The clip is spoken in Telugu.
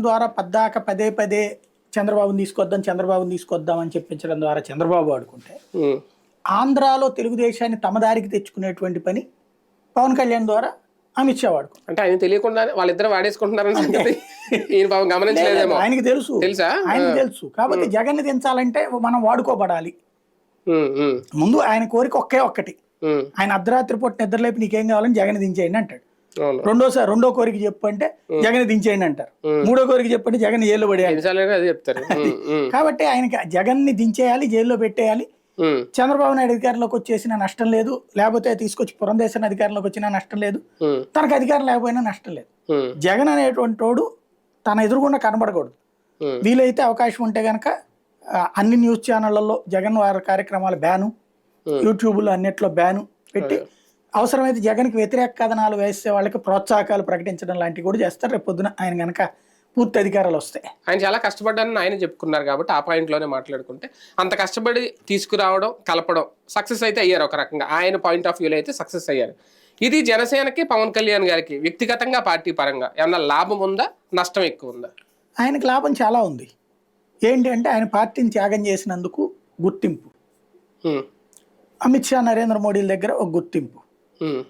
ద్వారా పద్దాక పదే పదే చంద్రబాబుని తీసుకొద్దాం చంద్రబాబుని తీసుకొద్దాం అని చెప్పించడం ద్వారా చంద్రబాబు ఆడుకుంటే. ఆంధ్రాలో తెలుగుదేశాన్ని తమ దారికి తెచ్చుకునేటువంటి పని పవన్ కళ్యాణ్ ద్వారా అమిత్ షా అంటే ఆయన తెలియకుండా వాళ్ళిద్దరు వాడేసుకుంటున్నారని సంగతి. ఈయన పాపం గమనించలేదేమో. ఆయనకి తెలుసు. తెలుసా? ఆయనకి తెలుసు. కాబట్టి జగన్ని దించాలంటే మనం వాడుకోబడాలి. ముందు ఆయన కోరిక ఒకే ఒక్కటి. ఆయన అర్ధరాత్రి పూట నిద్రలేపి నీకేం కావాలని జగన్ దించేయండి అంటాడు. రెండోసారి రెండో కోరిక చెప్పు అంటే జగన్ దించేయండి అంటారు. మూడో కోరిక చెప్పంటే జగన్ జైల్లో పడేయాలి. చెప్తారు. కాబట్టి ఆయనకి జగన్ని దించేయాలి జైల్లో పెట్టేయాలి. చంద్రబాబు నాయుడు అధికారంలోకి వచ్చేసిన నష్టం లేదు. లేకపోతే తీసుకొచ్చి పురంధేశ్వరం అధికారంలోకి వచ్చినా నష్టం లేదు. తనకు అధికారం లేకపోయినా నష్టం లేదు. జగన్ అనేటువంటి వాడు తన ఎదురుగుండా కనబడకూడదు. వీలైతే అవకాశం ఉంటే కనుక అన్ని న్యూస్ ఛానళ్ళలో జగన్ వారి కార్యక్రమాలు బ్యాను. యూట్యూబ్లో అన్నిట్లో బ్యాను. పెట్టి అవసరమైతే జగన్కి వ్యతిరేక కథనాలు వేసే వాళ్ళకి ప్రోత్సాహకాలు ప్రకటించడం లాంటివి కూడా చేస్తారు. రేపు పొద్దున ఆయన కనుక పూర్తి అధికారాలు వస్తాయి ఆయన చాలా కష్టపడ్డానని ఆయన చెప్పుకున్నారు కాబట్టి ఆ పాయింట్లోనే మాట్లాడుకుంటే అంత కష్టపడి తీసుకురావడం కలపడం సక్సెస్ అయితే అయ్యారు ఒక రకంగా. ఆయన పాయింట్ ఆఫ్ వ్యూలో అయితే సక్సెస్ అయ్యారు. ఇది జనసేనకి పవన్ కళ్యాణ్ గారికి వ్యక్తిగతంగా పార్టీ పరంగా ఏమన్నా లాభం ఉందా? నష్టం ఎక్కువ ఉందా? ఆయనకి లాభం చాలా ఉంది. ఏంటి అంటే ఆయన పార్టీని త్యాగం చేసినందుకు గుర్తింపు. అమిత్ షా నరేంద్ర మోడీల దగ్గర ఒక గుర్తింపు. Mm.